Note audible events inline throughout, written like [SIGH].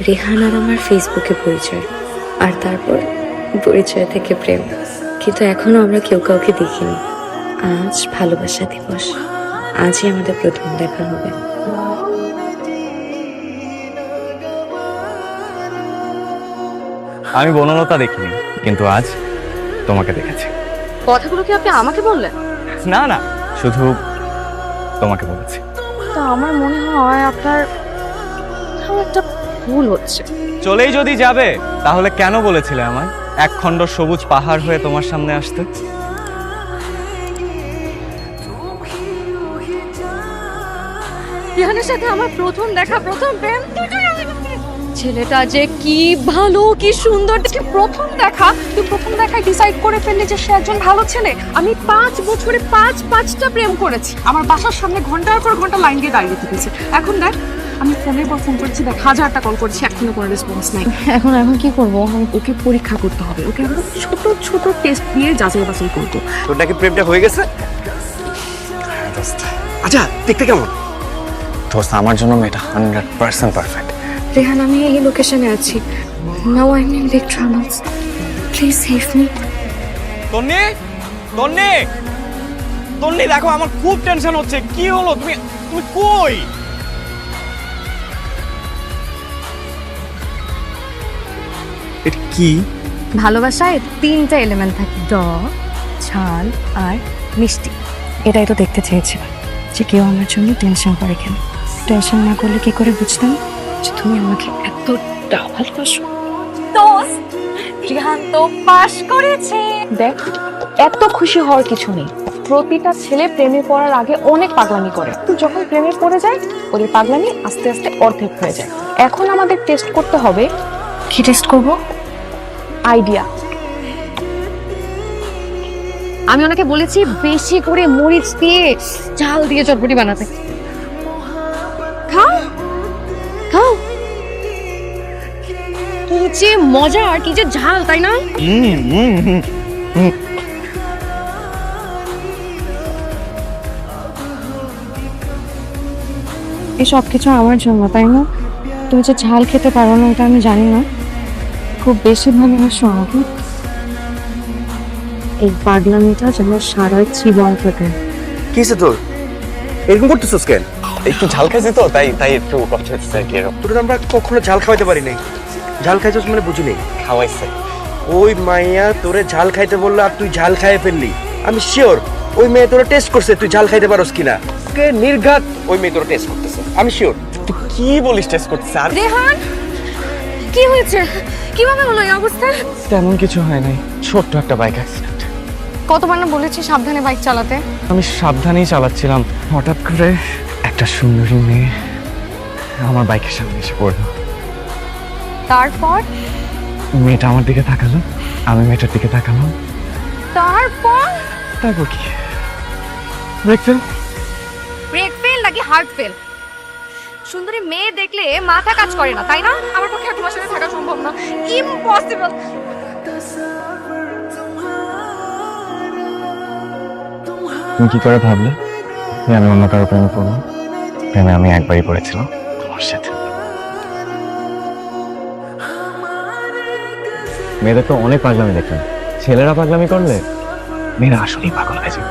রেহান আর আমার ফেসবুকে পরিচয়। আর তারপর পরিচয় থেকে প্রেম। কিন্তু এখনও আমরা কেউ কাউকে দেখিনি। আজ ভালোবাসা দিবস। আজই আমাদের প্রথম দেখা হবে। আমি বনলতা দেখিনি কিন্তু আজ তোমাকে দেখেছি। কথাগুলো কি আপনি আমাকে বললেন? না না শুধু তোমাকে বলেছি। তো আমার মনে হয় আপনার একটা ভুল হচ্ছে। চলেই যদি যাবে তাহলে কেন বলেছিলে আমায়? এক খণ্ড সবুজ পাহাড় হয়ে তোমার সামনে আসতে। রিহানের সাথে আমার প্রথম দেখা প্রথম প্রেম ছেলেটা যে কি ভালো কি সুন্দর দেখে প্রথম দেখা। তুই প্রথম দেখায় ডিসাইড করে ফেললি যে সে একজন ভালো ছেলে। আমি পাঁচ বছরে পাঁচ পাঁচটা প্রেম করেছি। আমার বাসার সামনে ঘণ্টার পর ঘণ্টা লাইন দিয়ে দাঁড়িয়ে থেকেছে। এখন দেখ আমি ফোনের পর ফোন করেছি দেখ হাজারটা কল করেছি এখনও কোনো রেসপন্স নাই। এখন এখন কি করব? ওকে পরীক্ষা করতে হবে ওকে আমরা ছোট ছোট টেস্ট দিয়ে যাচাই বাছাই করব। তোর নাকি প্রেমটা হয়ে গেছে? আচ্ছা দেখতে কেমন? দোস্ত আমার জন্য মেয়েটা হান্ড্রেড পার্সেন্ট পারফেক্ট। রেহান আমি এই লোকেশনে আছি। Now I mean big travels please save me Tonni Tonni Tonni দেখো আমার খুব টেনশন হচ্ছে। কি হলো? তুমি তুমি কই? এটা কি? ভালোবাসায় তিনটা এলিমেন্ট থাকে ড ঝাল আর মিষ্টি। এটাই তো দেখতে চেয়েছিলাম যে কেউ আমার জন্য টেনশন করে কেন। টেনশন না করলে কি করে বুঝতাম যে তুমি আমাকে এতটা ভালোবাসো? রিহান তো পাশ করেছে। দেখ এত খুশি হওয়ার কিছু নেই। প্রতিটা ছেলে প্রেমে পড়ার আগে অনেক পাগলামি করে। যখন প্রেমে পড়ে যায় ওদের পাগলামি আস্তে আস্তে অর্ধেক হয়ে যায়। এখন আমাদের টেস্ট করতে হবে কি টেস্ট করব? আইডিয়া আমি ওনাকে বলেছি বেশি করে মরিচ দিয়ে ঝাল দিয়ে চটপটি বানাতে। খাও। খাও। কি যে মজা আর কি যে ঝাল তাই না? হুম হুম হুম এই সব কিছু আমার জন্য তাই না? তুমি যে ঝাল খেতে পারো না এটা আমি জানি না। খুব বেশি ভালোবাসো আমাকে। এই পাগলামিটা যেন সারা জীবন থেকে। কি হয়েছে তোর? এরকম করতেছিস কেন? একটু ঝাল খাইছি তো তাই তাই একটু কষ্ট হচ্ছে আর কি এরকম। তোর আমরা কখনো ঝাল খাওয়াইতে পারি নাই। ঝাল খাইছিস মানে বুঝি নেই। খাওয়াইছে। ওই মাইয়া তোরে ঝাল খাইতে বলল আর তুই ঝাল খাইয়ে ফেললি। আমি শিওর ওই মেয়ে তোরা টেস্ট করছে তুই ঝাল খাইতে পারোস কিনা। কে নির্ঘাত ওই মেয়ে তোরা টেস্ট করতেছে। আমি শিওর তুই কি বলিস টেস্ট করতেছে? আর রেহান কি হয়েছে? কীভাবে হলো এই অবস্থা? তেমন কিছু হয় নাই। ছোট্ট একটা বাইক অ্যাক্সিডেন্ট কতবার না বলেছি সাবধানে বাইক চালাতে? আমি সাবধানেই চালাচ্ছিলাম। হঠাৎ করে একটা সুন্দরী মেয়ে আমার বাইকের সামনে এসে পড়ল। তারপর? মেয়েটা আমার দিকে তাকালো। আমি মেয়েটার দিকে তাকালাম। তারপর? তারপর কি? ব্রেক ফেল ব্রেক ফেল নাকি হার্ট ফেল সুন্দরী মেয়ে দেখলে মাথা কাজ করে না, তাই না? আমার পক্ষে তোমার সাথে থাকা সম্ভব না। ইম্পসিবল তুমি কি করে ভাবলে যে আমি অন্য কারও প্রেমে পড়ব? প্রেমে আমি একবারই পড়েছিলাম, তোমার সাথে। মেয়েদের তো অনেক পাগলামি দেখেন ছেলেরা পাগলামি করলে মেয়েরা আসলেই পাগল হয়ে যাবে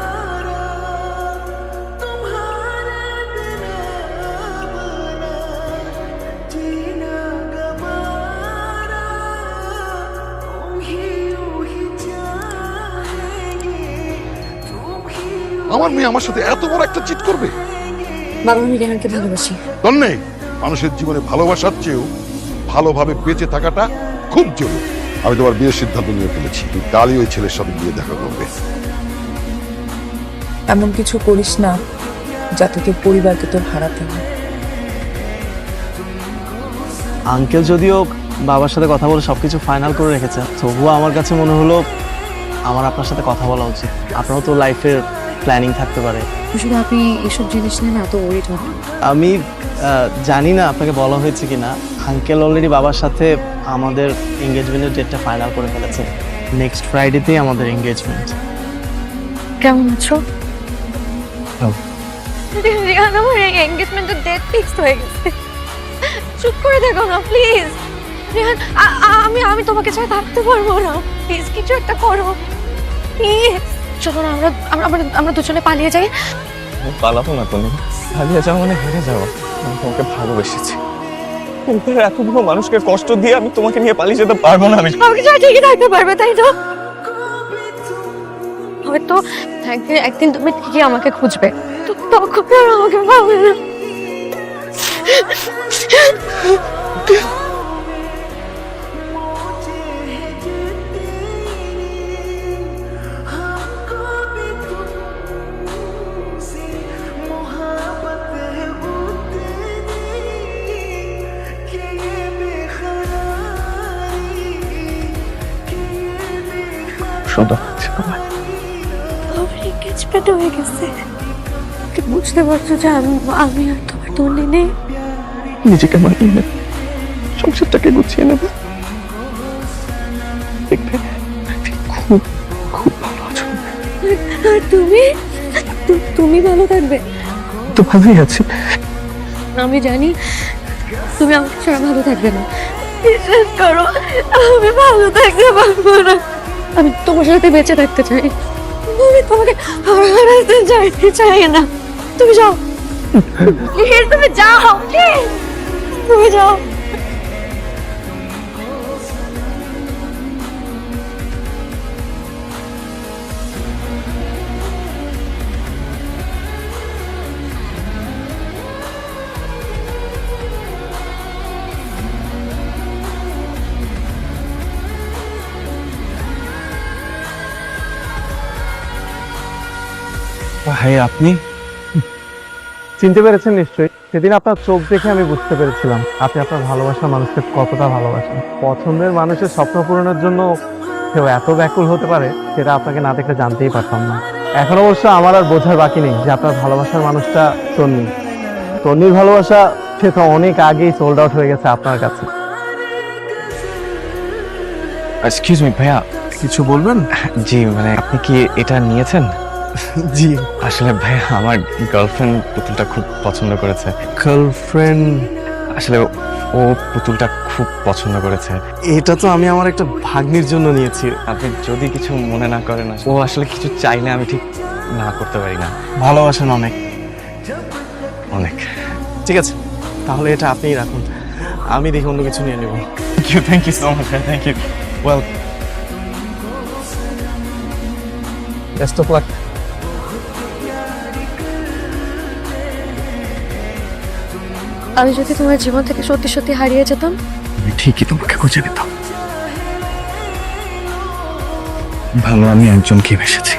আমার মেয়ে আমার সাথে এত বড় একটা চিট করবে? বাবা আমি রেহানকে ভালোবাসি। তন্নে মানুষের জীবনে ভালোবাসার চেয়েও ভালোভাবে বেঁচে থাকাটা খুব জরুরি। আমি তোমার বিয়ের সিদ্ধান্ত নিয়ে ফেলেছি। তুই কালই ওই ছেলের সাথে গিয়ে দেখা করবে। এমন কিছু করিস না যাতে তোর পরিবারকে তোর হারাতে হয়। আঙ্কেল যদিও বাবার সাথে কথা বলে সবকিছু ফাইনাল করে রেখেছে তবুও আমার কাছে মনে হলো আমার আপনার সাথে কথা বলা উচিত। আপনারও তো লাইফের প্ল্যানিং থাকতে পারে। শুধু আপনি এসব জিনিস নিয়ে না হন আমি জানি না আপনাকে বলা হয়েছে কি না আঙ্কেল অলরেডি বাবার সাথে আমাদের এঙ্গেজমেন্টের ডেটটা ফাইনাল করে ফেলেছে। নেক্সট ফ্রাইডেতেই আমাদের এঙ্গেজমেন্ট কেমন আছো? রিহান আমার এঙ্গেজমেন্টের ডেট ফিক্সড হয়ে গেছে। চুপ করে দেখো না প্লিজ রেহান আমি আমি তোমাকে ছাড়া থাকতে পারব না। প্লিজ কিছু একটা করো। প্লিজ চলো না আমরা আমরা আমরা দুজনে পালিয়ে যাই। পালাবো না তুমি। হারিয়ে যাওয়া মানে হেরে যাওয়া আমি তোমাকে ভালোবেসেছি। উপরে এতগুলো মানুষকে কষ্ট দিয়ে আমি তোমাকে নিয়ে পালিয়ে যেতে পারব না আমি। আমাকে ছাড়া ঠিকই থাকতে পারবে তাই তো? হয়তো একদিন একদিন তুমি ঠিকই আমাকে খুঁজবে। তো তখন আর আমাকে পাবে না। সুন্দর আমার এঙ্গেজমেন্ট হয়ে গেছে। বুঝতে পারছ যে আমি আমি আর তোমার তন্নি নেই। নিজেকে মানিয়ে নেবে সংসারটাকে গুছিয়ে নেবে। দেখবে খুব খুব ভালো আছো। আর তুমি? তুমি ভালো থাকবে। তো ভালোই আছি। আমি জানি তুমি আমাকে ছাড়া ভালো থাকবে না। বিশ্বাস করো আমি ভালো থাকতে পারব না। আমি তোমার সাথে বেঁচে থাকতে চাই। আমি তোমাকে হারাতে চাই চাই না। তুমি যাও। [LAUGHS] তুমি যাও। তুমি যাও। ভাই আপনি? চিনতে পেরেছেন নিশ্চয়ই। সেদিন আপনার চোখ দেখে আমি বুঝতে পেরেছিলাম আপনি আপনার ভালোবাসার মানুষকে কতটা ভালোবাসেন। পছন্দের মানুষের স্বপ্ন পূরণের জন্য কেউ এত ব্যাকুল হতে পারে সেটা আপনাকে না দেখলে জানতেই পারতাম না। এখন অবশ্য আমার আর বোঝার বাকি নেই যে আপনার ভালোবাসার মানুষটা তন্নি তন্নির ভালোবাসা সে তো অনেক আগেই সোল্ড আউট হয়ে গেছে আপনার কাছে। এক্সকিউজ মি ভাইয়া কিছু বলবেন? জি মানে আপনি কি এটা নিয়েছেন? [LAUGHS] জি। আসলে ভাইয়া আমার গার্লফ্রেন্ড পুতুলটা খুব পছন্দ করেছে। গার্লফ্রেন্ড আসলে ও পুতুলটা খুব পছন্দ করেছে। এটা তো আমি আমার একটা ভাগ্নির জন্য নিয়েছি। আপনি যদি কিছু মনে না করেন ও আসলে কিছু চাইলে আমি ঠিক না করতে পারি না। ভালোবাসেন অনেক। অনেক। ঠিক আছে তাহলে এটা আপনিই রাখুন। আমি দেখি অন্য কিছু নিয়ে নেব। Thank you thank you so much thank you well best of luck আমি যদি তোমার জীবন থেকে সত্যি সত্যি হারিয়ে যেতাম? আমি ঠিকই তোমাকে খুঁজে পেতাম। ভালো আমি একজনকে বেসেছি